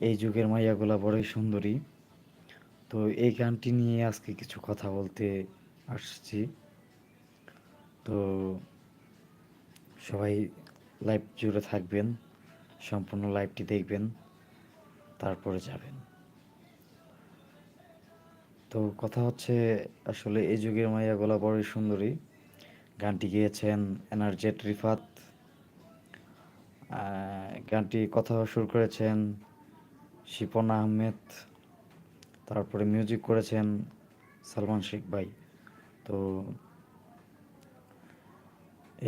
এই যুগের মাইয়াগুলা বড়ই সুন্দরী। তো এই গানটি নিয়ে আজকে কিছু কথা বলতে আসছি। তো সবাই লাইভ জুড়ে থাকবেন, সম্পূর্ণ লাইভটি দেখবেন, তারপরে যাবেন। তো কথা হচ্ছে, আসলে এই যুগের মাইয়াগুলা বড়ই সুন্দরী। গানটি গেয়েছেন এনার্জেট রিফাত। গানটি কথা সুর করেছেন শিপন আহমেদ, তারপরে মিউজিক করেছেন সালমান শেখ ভাই। তো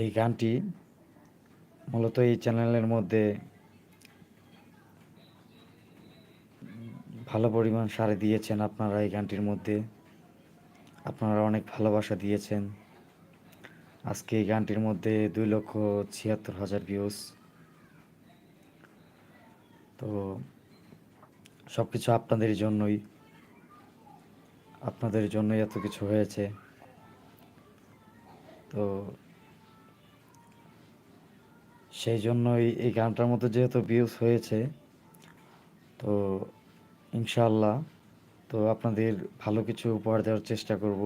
এই গানটি মূলত এই চ্যানেলের মধ্যে ভালো পরিমাণ সারে দিয়েছেন আপনারা এই গানটির মধ্যে। আপনারা অনেক ভালোবাসা দিয়েছেন। আজকে এই গানটির মধ্যে দুই লক্ষ ছিয়াত্তর হাজার ভিউজ তো সব কিছু আপনাদের জন্যই। আপনাদের জন্যই এত কিছু হয়েছে। তো সেই জন্যই এই গানটার মধ্যে যেহেতু ভিউজ হয়েছে, তো ইনশাল্লাহ তো আপনাদের ভালো কিছু উপহার দেওয়ার চেষ্টা করব।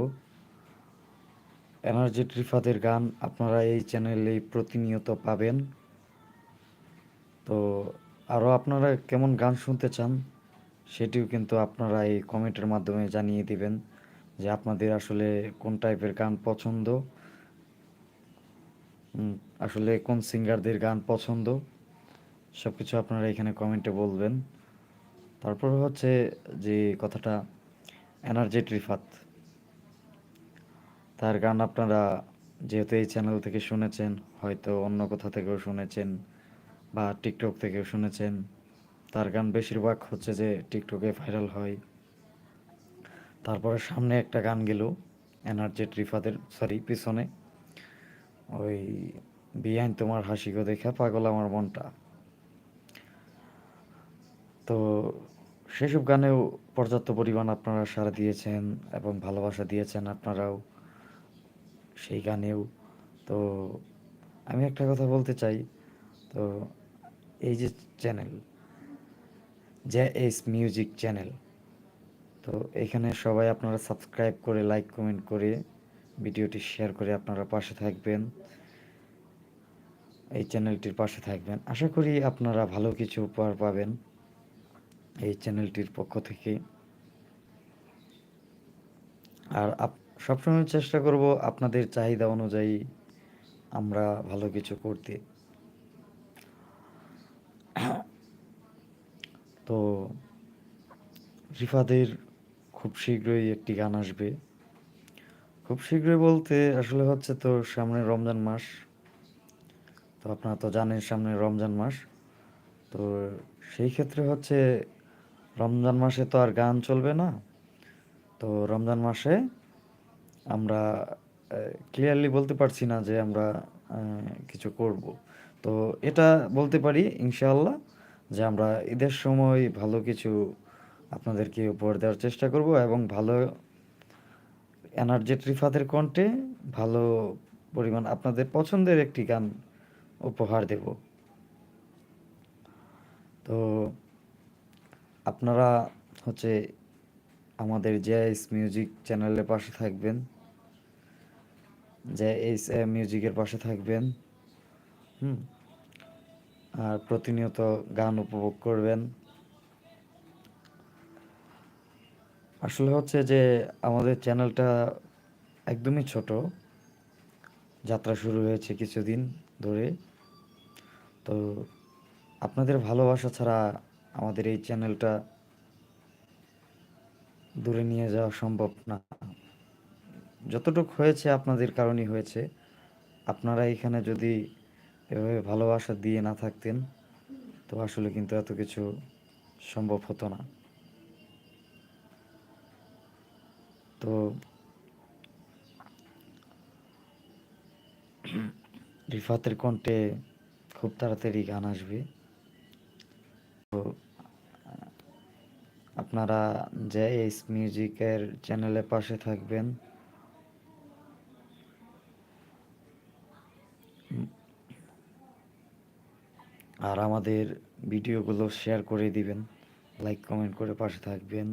এনার্জি ট্রিফাদের গান আপনারা এই চ্যানেলে প্রতিনিয়ত পাবেন। তো আরও আপনারা কেমন গান শুনতে চান সেটিও কিন্তু আপনারা এই কমেন্টের মাধ্যমে জানিয়ে দিবেন যে আপনাদের আসলে কোন টাইপের গান পছন্দ। আসলে কোন সিঙ্গারদের গান পছন্দ। সব কিছু আপনারা এখানে কমেন্টে বলবেন। তারপর হচ্ছে যে কথাটা এনার্জেট রিফাত তার গান আপনারা যেহেতু এই চ্যানেল থেকে শুনেছেন, হয়তো অন্য কোথা থেকেও শুনেছেন বা টিকটক থেকেও শুনেছেন তার গান বেশিরভাগ হচ্ছে যে টিকটকে ভাইরাল হয়। তারপরে সামনে একটা গান গেল এনার্জেট রিফাদের সরি পিছনে। ওই, বিয়াইন তোমার হাসিকে দেখা পাগল আমার মনটা। তো সেসব গানেও পর্যাপ্ত পরিমাণ আপনারা সাড়া দিয়েছেন এবং ভালোবাসা দিয়েছেন আপনারাও সেই গানেও। তো আমি একটা কথা বলতে চাই, তো এই যে channel J S music channel. তো এখানে সবাই আপনারা সাবস্ক্রাইব করে, লাইক, কমেন্ট করে, ভিডিওটি শেয়ার করে আপনারা পাশে থাকবেন। এই চ্যানেলটির পাশে থাকবেন। আশা করি আপনারা ভালো কিছু উপহার পাবেন এই চ্যানেলটির পক্ষ থেকে। আর সবসময় চেষ্টা করব আপনাদের চাহিদা অনুযায়ী আমরা ভালো কিছু করতে। তো রিফাদের খুব শীঘ্রই একটি গান আসবে। খুব শীঘ্রই বলতে আসলে হচ্ছে তো সামনে রমজান মাস। তো আপনারা তো জানেন সামনে রমজান মাস। তো সেই ক্ষেত্রে হচ্ছে রমজান মাসে তো আর গান চলবে না। তো রমজান মাসে আমরা ক্লিয়ারলি বলতে পারছি না যে আমরা কিছু করব। তো এটা বলতে পারি ইনশাআল্লাহ। যে আমরা ঈদের সময় ভালো কিছু আপনাদেরকে উপহার দেওয়ার চেষ্টা করব এবং ভালো এনার্জেট রিফাতের কণ্ঠে ভালো পরিমাণ আপনাদের পছন্দের একটি গান উপহার দেব। তো আপনারা হচ্ছে আমাদের জেএস মিউজিক চ্যানেলের পাশে থাকবেন জে জেএস মিউজিকের পাশে থাকবেন, হুম। আর প্রতিনিয়ত গান উপভোগ করবেন। আসলে হচ্ছে যে আমাদের চ্যানেলটা একদমই ছোট। যাত্রা শুরু হয়েছে কিছুদিন ধরে। তো আপনাদের ভালোবাসা ছাড়া আমাদের এই চ্যানেলটা দূরে নিয়ে যাওয়া সম্ভব না। যতটুকু হয়েছে আপনাদের কারণেই হয়েছে। আপনারা এখানে যদি এভাবে ভালোবাসা দিয়ে না থাকতেন, তো আসলে কিন্তু এত কিছু সম্ভব হতো না। তো রিফাতের কণ্ঠে খুব তাড়াতাড়ি গান আসবে। তো, আপনারা যে এইস মিউজিকের চ্যানেলের পাশে থাকবেন আর আমাদের ভিডিওগুলো শেয়ার করে দিবেন লাইক কমেন্ট করে পাশে থাকবেন।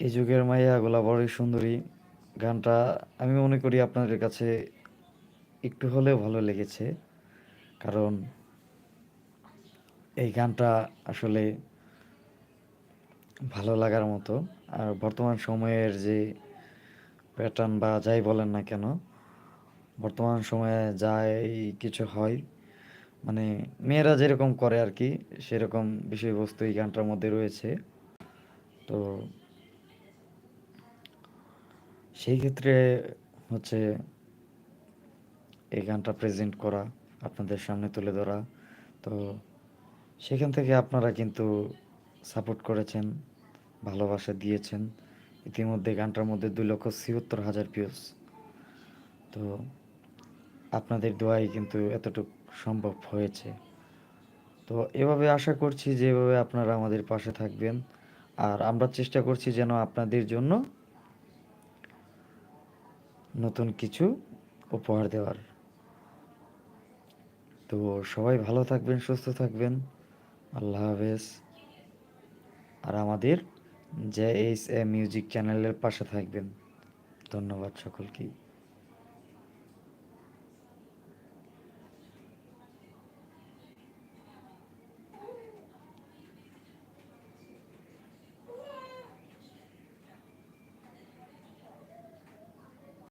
এই যুগের মাইয়া গোলা বড়ই সুন্দরী। গানটা আমি মনে করি আপনাদের কাছে একটু হলেও ভালো লেগেছে, কারণ এই গানটা আসলে ভালো লাগার মতো। আর বর্তমান সময়ের যে প্যাটার্ন বা যাই বলেন না কেন বর্তমান সময়ে যাই কিছু হয় মানে মেয়েরা যেরকম করে আর কি, সেরকম বিষয়বস্তু এই গানটার মধ্যে রয়েছে। তো সেই ক্ষেত্রে হচ্ছে এই গানটা প্রেজেন্ট করা, আপনাদের সামনে তুলে ধরা। তো সেখান থেকে আপনারা কিন্তু সাপোর্ট করেছেন, ভালোবাসা দিয়েছেন। ইতিমধ্যে গানটার মধ্যে দুই লক্ষ ছিয়াত্তর হাজার ভিউজ তো আপনাদের দোয়াই কিন্তু এতটুকু সম্ভব হয়েছে। তো এভাবে আশা করছি যে এভাবে আপনারা আমাদের পাশে থাকবেন। আর আমরা চেষ্টা করছি যেন আপনাদের জন্য নতুন কিছু উপহার দেওয়ার। তো সবাই ভালো থাকবেন, সুস্থ থাকবেন। আল্লাহ হাফেজ। আর আমাদের জে এইচ এ মিউজিক চ্যানেলের পাশে থাকবেন। ধন্যবাদ সকলকেই।